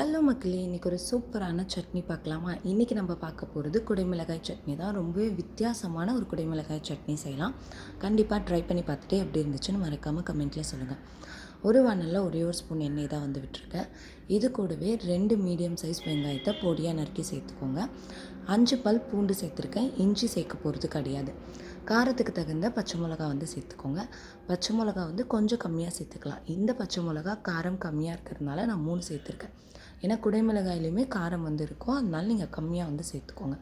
Hello மக்களே இன்றைக்கி ஒரு சூப்பரான சட்னி பார்க்கலாமா? இன்றைக்கி நம்ம பார்க்க போகிறது குடைமிளகாய் சட்னி தான். ரொம்பவே வித்தியாசமான ஒரு குடைமிளகாய் சட்னி செய்யலாம். கண்டிப்பாக ட்ரை பண்ணி பார்த்துட்டு எப்படி இருந்துச்சுன்னு மறக்காமல் கமெண்ட்டில் சொல்லுங்கள் ஒரு வானலில் ஒரே ஒரு ஸ்பூன் எண்ணெய் தான் வந்து விட்டுருக்கேன். இது கூடவே ரெண்டு மீடியம் சைஸ் வெங்காயத்தை பொடியாக நறுக்கி சேர்த்துக்கோங்க. அஞ்சு பல் பூண்டு சேர்த்துருக்கேன். இஞ்சி சேர்க்க போகிறது கிடையாது. காரத்துக்கு தகுந்த பச்சை மிளகா வந்து சேர்த்துக்கோங்க. பச்சை மிளகா வந்து கொஞ்சம் கம்மியாக சேர்த்துக்கலாம். இந்த பச்சை மிளகா காரம் கம்மியாக இருக்கிறதுனால நான் மூணு சேர்த்துருக்கேன். ஏன்னா குடைமிளகாயிலையுமே காரம் வந்து இருக்கும். அதனால நீங்கள் கம்மியாக வந்து சேர்த்துக்கோங்க.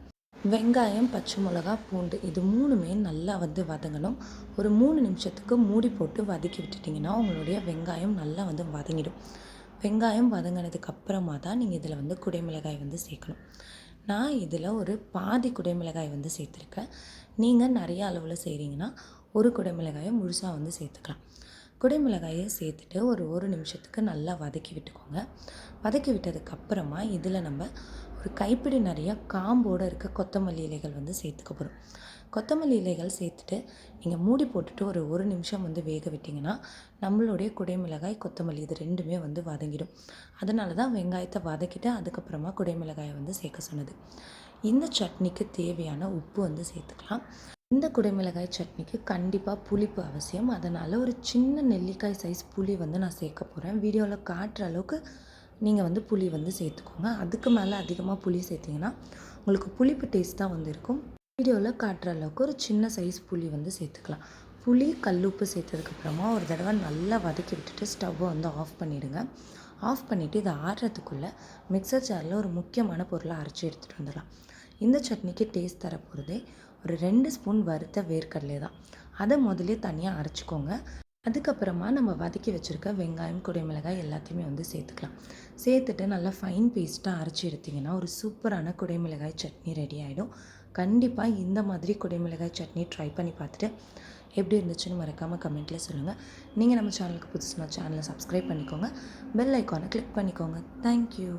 வெங்காயம் பச்சை மிளகா பூண்டு இது மூணுமே நல்லா வந்து வதங்கணும். ஒரு மூணு நிமிஷத்துக்கு மூடி போட்டு வதக்கி விட்டுட்டிங்கன்னா உங்களுடைய வெங்காயம் நல்லா வந்து வதங்கிடும். வெங்காயம் வதங்கினதுக்கு அப்புறமா தான் நீங்கள் இதில் வந்து குடைமிளகாய் வந்து சேர்க்கணும். நான் இதில் ஒரு பாதி குடைமிளகாய் வந்து சேர்த்துருக்கேன். நீங்கள் நிறைய அளவில் செய்கிறீங்கன்னா ஒரு குடைமிளகாயை முழுசாக வந்து சேர்த்துக்கலாம். குடைமிளகாயை சேர்த்துட்டு ஒரு ஒரு நிமிஷத்துக்கு நல்லா வதக்கி விட்டுக்கோங்க. வதக்கி விட்டதுக்கப்புறமா இதில் நம்ம ஒரு கைப்பிடி நிறைய காம்போடு இருக்க கொத்தமல்லி இலைகள் வந்து சேர்த்துக்க போகிறோம் கொத்தமல்லி இலைகள் சேர்த்துட்டு நீங்கள் மூடி போட்டுட்டு ஒரு ஒரு நிமிஷம் வந்து வேக விட்டிங்கன்னா நம்மளுடைய குடைமிளகாய் கொத்தமல்லி இது ரெண்டுமே வந்து வதங்கிடும். அதனால தான் வெங்காயத்தை வதக்கிட்டு அதுக்கப்புறமா குடைமிளகாயை வந்து சேர்க்க சொன்னது. இந்த சட்னிக்கு தேவையான உப்பு வந்து சேர்த்துக்கலாம். இந்த குடைமிளகாய் சட்னிக்கு கண்டிப்பாக புளிப்பு அவசியம். அதனால் ஒரு சின்ன நெல்லிக்காய் சைஸ் புளி வந்து நான் சேர்க்க போகிறேன் வீடியோவில் காட்டுற அளவுக்கு நீங்கள் வந்து புளி வந்து சேர்த்துக்கோங்க. அதுக்கு மேலே அதிகமாக புளி சேர்த்திங்கன்னா உங்களுக்கு புளிப்பு டேஸ்ட் தான் வந்து இருக்கும். வீடியோவில் காட்டுற அளவுக்கு ஒரு சின்ன சைஸ் புளி வந்து சேர்த்துக்கலாம். புளி கல்லுப்பு சேர்த்ததுக்கப்புறமா ஒரு தடவை நல்லா வதக்கி விட்டுட்டு ஸ்டவ்வை வந்து ஆஃப் பண்ணிவிடுங்க ஆஃப் பண்ணிவிட்டு இதை ஆடுறதுக்குள்ளே மிக்சர் ஜாரில் ஒரு முக்கியமான பொருளை அரைச்சி எடுத்துகிட்டு வந்துடலாம். இந்த சட்னிக்கு டேஸ்ட் தரப்போகிறதே ஒரு ரெண்டு ஸ்பூன் வறுத்த வேர்க்கடலை தான். அதை முதலே தனியாக அரைச்சிக்கோங்க. அதுக்கப்புறமா நம்ம வதக்கி வச்சுருக்க வெங்காயம் குடைமிளகாய் எல்லாத்தையுமே வந்து சேர்த்துக்கலாம். சேர்த்துட்டு நல்லா ஃபைன் பேஸ்ட்டாக அரைச்சி எடுத்திங்கன்னா ஒரு சூப்பரான குடைமிளகாய் சட்னி ரெடி ஆகிடும் கண்டிப்பாக இந்த மாதிரி குடைமிளகாய் சட்னி ட்ரை பண்ணி பார்த்துட்டு எப்படி இருந்துச்சுன்னு மறக்காமல் கமெண்ட்டில் சொல்லுங்கள் நீங்கள் நம்ம சேனலுக்கு புதுசுனா சேனலை சப்ஸ்கிரைப் பண்ணிக்கோங்க. பெல் ஐக்கானை கிளிக் பண்ணிக்கோங்க. தேங்க்யூ